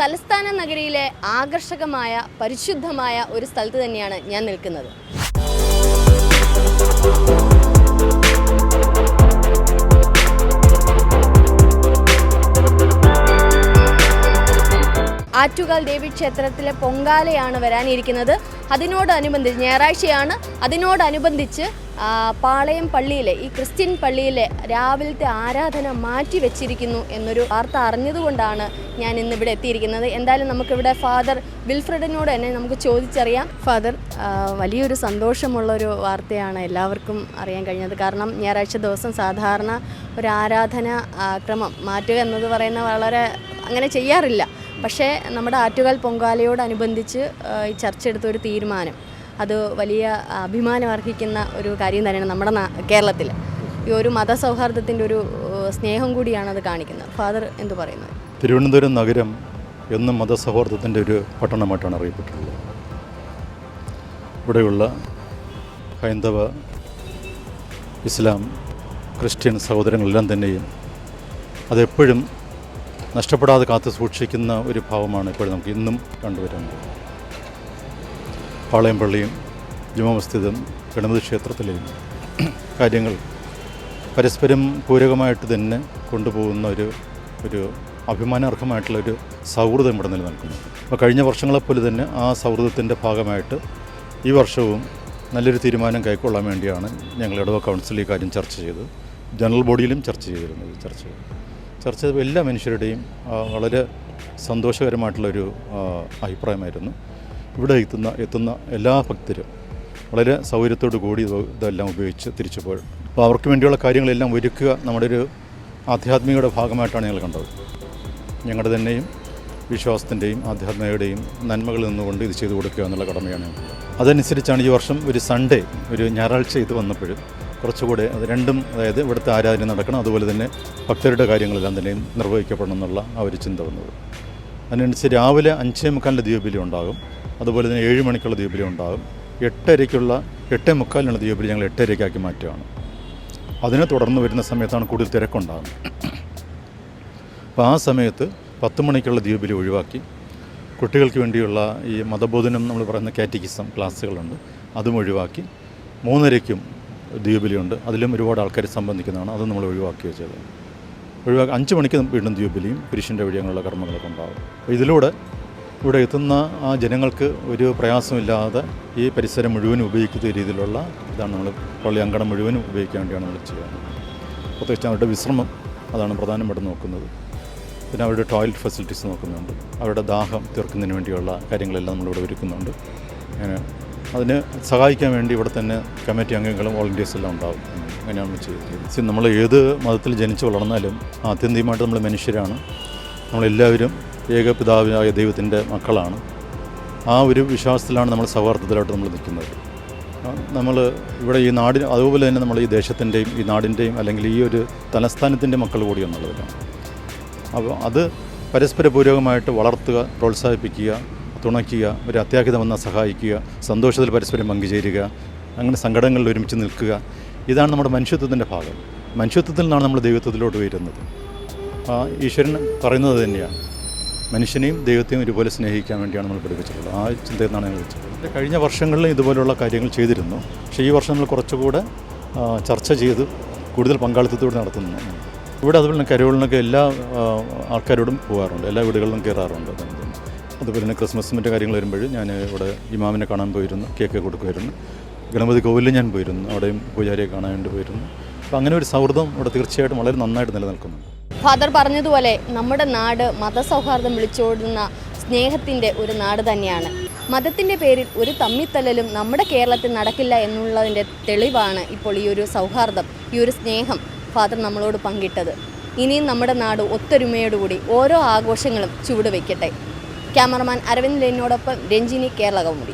തലസ്ഥാന നഗരിയിലെ ആകർഷകമായ പരിശുദ്ധമായ ഒരു സ്ഥലത്ത് തന്നെയാണ് ഞാൻ നിൽക്കുന്നത്. ആറ്റുകാൽ ദേവി ക്ഷേത്രത്തിലെ പൊങ്കാലയാണ് വരാനിരിക്കുന്നത്. അതിനോടനുബന്ധിച്ച് ഞായറാഴ്ചയാണ്. അതിനോടനുബന്ധിച്ച് പാളയം പള്ളിയിലെ ഈ ക്രിസ്ത്യൻ പള്ളിയിലെ രാവിലത്തെ ആരാധന മാറ്റി വെച്ചിരിക്കുന്നു എന്നൊരു വാർത്ത അറിഞ്ഞതുകൊണ്ടാണ് ഞാൻ ഇന്ന് ഇവിടെ എത്തിയിരിക്കുന്നത്. എന്തായാലും നമുക്കിവിടെ ഫാദർ വിൽഫ്രഡിനോട് തന്നെ നമുക്ക് ചോദിച്ചറിയാം. ഫാദർ വലിയൊരു സന്തോഷമുള്ളൊരു വാർത്തയാണ് എല്ലാവർക്കും അറിയാൻ കഴിഞ്ഞത്. കാരണം ഞായറാഴ്ച ദിവസം സാധാരണ ഒരു ആരാധന ക്രമം മാറ്റുക എന്നത് പറയുന്ന വളരെ അങ്ങനെ ചെയ്യാറില്ല. പക്ഷേ നമ്മുടെ ആറ്റുകാൽ പൊങ്കാലയോടനുബന്ധിച്ച് ഈ ചർച്ച എടുത്ത ഒരു തീരുമാനം. അത് വലിയ അഭിമാനം അർഹിക്കുന്ന ഒരു കാര്യം തന്നെയാണ് നമ്മുടെ കേരളത്തിൽ. ഈ ഒരു മതസൗഹാർദ്ദത്തിന്റെ ഒരു സ്നേഹം കൂടിയാണ് അത് കാണിക്കുന്നത്. ഫാദർ എന്തു പറയുന്നത് തിരുവനന്തപുരം നഗരം എന്നും മതസൗഹാർദ്ദത്തിന്റെ ഒരു പട്ടണമായിട്ടാണ് അറിയപ്പെട്ടിട്ടുള്ളത്. ഇവിടെയുള്ള ഹൈന്ദവ ഇസ്ലാം ക്രിസ്ത്യൻ സഹോദരങ്ങളെല്ലാം തന്നെയും അതെപ്പോഴും നഷ്ടപ്പെടാതെ കാത്തു സൂക്ഷിക്കുന്ന ഒരു ഭാവമാണ് ഇപ്പോഴും നമുക്ക് ഇന്നും കണ്ടുവരുന്നത് പാളയം പള്ളിയും ജുമാ മസ്ജിദും ഗണപതി ക്ഷേത്രത്തിലെയും കാര്യങ്ങൾ പരസ്പരം പൂരകമായിട്ട് തന്നെ കൊണ്ടുപോകുന്ന ഒരു ഒരു അഭിമാനാർഹമായിട്ടുള്ള ഒരു സൗഹൃദം ഇവിടെ നിലനിൽക്കുന്നു. അപ്പോൾ കഴിഞ്ഞ വർഷങ്ങളെപ്പോലെ തന്നെ ആ സൗഹൃദത്തിന്റെ ഭാഗമായിട്ട് ഈ വർഷവും നല്ലൊരു തീരുമാനം കൈക്കൊള്ളാൻ വേണ്ടിയാണ് ഞങ്ങൾ ഇടവ കൗൺസിൽ ഈ കാര്യം ചർച്ച ചെയ്തത്. ജനറൽ ബോഡിയിലും ചർച്ച ചെയ്തിരുന്നത് ചർച്ച. ചർച്ച ചെയ്തപ്പോൾ എല്ലാ മനുഷ്യരുടെയും വളരെ സന്തോഷകരമായിട്ടുള്ളൊരു അഭിപ്രായമായിരുന്നു. ഇവിടെ എത്തുന്ന എത്തുന്ന എല്ലാ ഭക്തരും വളരെ സൗകര്യത്തോടു കൂടി ഇതെല്ലാം ഉപയോഗിച്ച് തിരിച്ചു പോയി അപ്പോൾ അവർക്ക് വേണ്ടിയുള്ള കാര്യങ്ങളെല്ലാം ഒരുക്കുക നമ്മുടെ ഒരു ആധ്യാത്മികയുടെ ഭാഗമായിട്ടാണ് ഞങ്ങൾ കണ്ടത്. ഞങ്ങളുടെ തന്നെയും വിശ്വാസത്തിന്റെയും ആധ്യാത്മികയുടെയും നന്മകളിൽ നിന്നുകൊണ്ട് ഇത് ചെയ്തു കൊടുക്കുക എന്നുള്ള കടമയാണ് അതനുസരിച്ചാണ് ഈ വർഷം ഒരു സൺഡേ ഒരു ഞായറാഴ്ച ഇത് വന്നപ്പോഴും കുറച്ചുകൂടെ അത് രണ്ടും അതായത് ഇവിടുത്തെ ആരാധന നടക്കണം അതുപോലെ തന്നെ ഭക്തരുടെ കാര്യങ്ങളെല്ലാം തന്നെയും നിർവഹിക്കപ്പെടണം എന്നുള്ള ആ ഒരു ചിന്ത വന്നത്. അതിനനുസരിച്ച് രാവിലെ അഞ്ചേ മുക്കാലിന്റെ ദ്വീപിലുണ്ടാകും അതുപോലെ തന്നെ ഏഴ് മണിക്കുള്ള ദീപലി ഉണ്ടാകും. എട്ടരയ്ക്കുള്ള എട്ടേ മുക്കാലിനുള്ള ദീപലി ഞങ്ങൾ എട്ടരയ്ക്കാക്കി മാറ്റുകയാണ് അതിനെ തുടർന്ന് വരുന്ന സമയത്താണ് കൂടുതൽ തിരക്കുണ്ടാകുന്നത്. അപ്പോൾ ആ സമയത്ത് പത്ത് മണിക്കുള്ള ദീപലി ഒഴിവാക്കി. കുട്ടികൾക്ക് വേണ്ടിയുള്ള ഈ മതബോധനം നമ്മൾ പറയുന്ന കാറ്റഗിസം ക്ലാസ്സുകളുണ്ട്. അതും ഒഴിവാക്കി. മൂന്നരയ്ക്കും ഉണ്ട് അതിലും ഒരുപാട് ആൾക്കാർ സംബന്ധിക്കുന്നതാണ്. അത് നമ്മൾ ഒഴിവാക്കി വെച്ചത്. ഒഴിവാക്കി അഞ്ച് മണിക്ക് വീണ്ടും ദീപബലിയും പുരുഷന്റെ വഴി അങ്ങനെയുള്ള കർമ്മങ്ങളൊക്കെ ഉണ്ടാകും. അപ്പോൾ ഇതിലൂടെ ഇവിടെ എത്തുന്ന ആ ജനങ്ങൾക്ക് ഒരു പ്രയാസമില്ലാതെ ഈ പരിസരം മുഴുവനും ഉപയോഗിക്കുന്ന രീതിയിലുള്ള ഇതാണ് നമ്മൾ പള്ളി അങ്കണം മുഴുവനും ഉപയോഗിക്കാൻ വേണ്ടിയാണ് നമ്മൾ ചെയ്യുന്നത്. പ്രത്യേകിച്ച് അവരുടെ വിശ്രമം അതാണ് പ്രധാനമായിട്ടും നോക്കുന്നത്. പിന്നെ അവരുടെ ടോയ്ലറ്റ് ഫെസിലിറ്റീസ് നോക്കുന്നുണ്ട്. അവരുടെ ദാഹം തീർക്കുന്നതിന് വേണ്ടിയുള്ള കാര്യങ്ങളെല്ലാം നമ്മളിവിടെ ഒരുക്കുന്നുണ്ട്. അങ്ങനെ അതിന് സഹായിക്കാൻ വേണ്ടി ഇവിടെ തന്നെ കമ്മിറ്റി അംഗങ്ങളും വോളണ്ടിയേഴ്സ് എല്ലാം ഉണ്ടാവും. അങ്ങനെയാണ് ചെയ്യുന്നത് നമ്മൾ ഏത് മതത്തിൽ ജനിച്ചു വളർന്നാലും ആത്യന്തികമായിട്ട് നമ്മൾ മനുഷ്യരാണ്. നമ്മളെല്ലാവരും ഏകപിതാവിനായ ദൈവത്തിന്റെ മക്കളാണ്. ആ ഒരു വിശ്വാസത്തിലാണ് നമ്മൾ സൗഹാർദ്ദത്തിലായിട്ട് നമ്മൾ നിൽക്കുന്നത്. നമ്മൾ ഇവിടെ ഈ നാടിന് അതുപോലെ തന്നെ നമ്മൾ ഈ ദേശത്തിന്റെയും ഈ നാടിന്റെയും അല്ലെങ്കിൽ ഈ ഒരു തലസ്ഥാനത്തിന്റെ മക്കൾ കൂടി എന്നുള്ളതിലാണ്. അപ്പോൾ അത് പരസ്പര പൂരകമായിട്ട് വളർത്തുക പ്രോത്സാഹിപ്പിക്കുക തുണയ്ക്കുക ഒരു അത്യാഹിതം വന്നാൽ സഹായിക്കുക സന്തോഷത്തിൽ പരസ്പരം പങ്കുചേരുക അങ്ങനെ സങ്കടങ്ങളിൽ ഒരുമിച്ച് നിൽക്കുക. ഇതാണ് നമ്മുടെ മനുഷ്യത്വത്തിന്റെ ഭാഗം. മനുഷ്യത്വത്തിൽ നിന്നാണ് നമ്മൾ ദൈവത്വത്തിലോട്ട് വരുന്നത് ഈശ്വരൻ പറയുന്നത് തന്നെയാണ്. മനുഷ്യനെയും ദൈവത്തെയും ഒരുപോലെ സ്നേഹിക്കാൻ വേണ്ടിയാണ് നമ്മൾ പഠിപ്പിച്ചിട്ടുള്ളത്. ആ ചിന്തയിൽ നിന്നാണ് ഞങ്ങൾ വെച്ചിട്ടുള്ളത് കഴിഞ്ഞ വർഷങ്ങളിൽ ഇതുപോലുള്ള കാര്യങ്ങൾ ചെയ്തിരുന്നു. പക്ഷേ ഈ വർഷങ്ങൾ കുറച്ചുകൂടെ ചർച്ച ചെയ്ത് കൂടുതൽ പങ്കാളിത്തത്തോടെ നടത്തുന്നു. ഇവിടെ അതുപോലെ തന്നെ കരോളിനൊക്കെ എല്ലാ ആൾക്കാരോടും പോകാറുണ്ട്. എല്ലാ വീടുകളിലും കയറാറുണ്ട്. അതുപോലെ തന്നെ ക്രിസ്മസിന്റെ കാര്യങ്ങൾ വരുമ്പോൾ ഞാൻ ഇവിടെ ഇമാമിനെ കാണാൻ പോയിരുന്നു കേക്ക് കൊടുക്കുമായിരുന്നു. ഗണപതി കോവിലിൽ ഞാൻ പോയിരുന്നു അവിടെയും പൂജാരിയെ കാണാൻ വേണ്ടി പോയിരുന്നു. അപ്പോൾ അങ്ങനെ ഒരു സൗഹൃദം ഇവിടെ തീർച്ചയായിട്ടും വളരെ നന്നായിട്ട് നിലനിൽക്കുന്നുണ്ട്. ഫാദർ പറഞ്ഞതുപോലെ നമ്മുടെ നാട് മതസൗഹാർദ്ദം വിളിച്ചോടുന്ന സ്നേഹത്തിന്റെ ഒരു നാട് തന്നെയാണ്. മതത്തിന്റെ പേരിൽ ഒരു തമ്മിത്തല്ലലും നമ്മുടെ കേരളത്തിൽ നടക്കില്ല എന്നുള്ളതിന്റെ തെളിവാണ് ഇപ്പോൾ ഈ ഒരു സൗഹാർദ്ദം ഈ ഒരു സ്നേഹം ഫാദർ നമ്മളോട് പങ്കിട്ടത്. ഇനിയും നമ്മുടെ നാട് ഒത്തൊരുമയോടുകൂടി ഓരോ ആഘോഷങ്ങളും ചുവട് വയ്ക്കട്ടെ ക്യാമറമാൻ അരവിന്ദ് ലെയിനോടൊപ്പം രഞ്ജിനി കേരള കൗമുദി